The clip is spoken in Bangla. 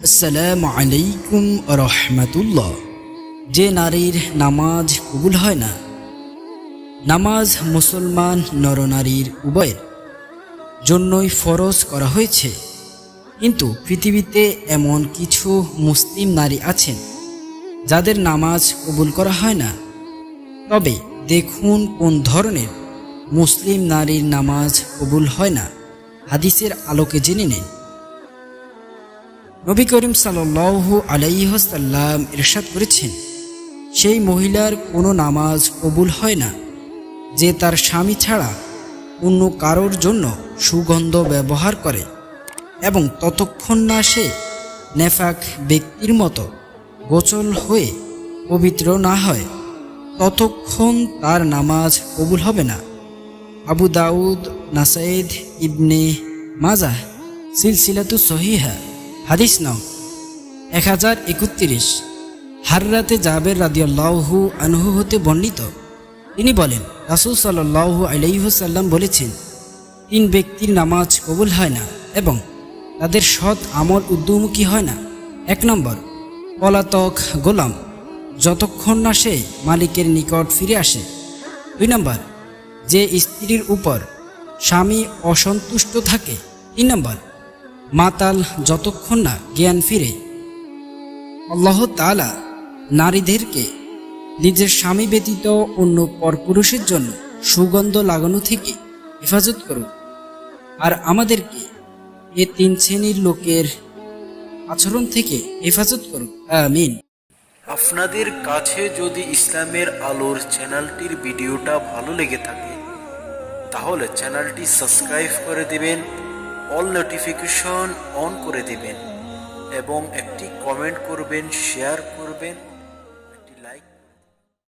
আসসালামু আলাইকুম রহমতুল্লাহ। যে নারীর নামাজ কবুল হয় না, নামাজ মুসলমান নরনারীর উভয়ের জন্যই ফরজ করা হয়েছে। কিন্তু পৃথিবীতে এমন কিছু মুসলিম নারী আছেন, যাদের নামাজ কবুল করা হয় না। তবে দেখুন কোন ধরনের মুসলিম নারীর নামাজ কবুল হয় না। হাদিসের আলোকে জেনে নিন। নবী করিম সাল্লু আলাইহসাল্লাম ইরশাদ করেছেন, সেই মহিলার কোনো নামাজ কবুল হয় না, যে তার স্বামী ছাড়া অন্য কারোর জন্য সুগন্ধ ব্যবহার করে এবং ততক্ষণ না সে নেফাক ব্যক্তির মতো গোচল হয়ে পবিত্র না হয়, ততক্ষণ তার নামাজ কবুল হবে না। আবু দাউদ নাসাইদ ইবনে মাজাহ, সিলসিলাতু সহিহা। হাদিস নাও। এক হাজার একত্রিশ। হাররাতে জাবের রাদিয়াল্লাহু আনহু হতে বর্ণিত। তিনি বলেন, রাসুল সাল্লাহু আলাইহসাল্লাম বলেছেন, তিন ব্যক্তির নামাজ কবুল হয় না এবং তাদের সৎ আমল উদ্যমুখী হয় না। এক নম্বর, পলাতক গোলাম, যতক্ষণ না সে মালিকের নিকট ফিরে আসে। দুই নম্বর, যে স্ত্রীর উপর স্বামী অসন্তুষ্ট থাকে। তিন নম্বর মাতাল যতক্ষণ না জ্ঞান ফিরে, আল্লাহ তাআলা নারীদেরকে নিজের স্বামী ব্যতীত অন্য পরপুরুষের জন্য সুগন্ধ লাগানো থেকে হেফাজত করুন। আর আমাদেরকে এ তিন শ্রেণির লোকের আচরণ থেকে হেফাজত করুন। আমিন। আপনাদের কাছে যদি ইসলামের আলোর চ্যানেলটির ভিডিওটা ভালো লেগে থাকে, তাহলে চ্যানেলটি সাবস্ক্রাইব করে দিবেন। অল নোটিফিকেশন অন করে দেবেন এবং একটি কমেন্ট করবেন শেয়ার করবেন।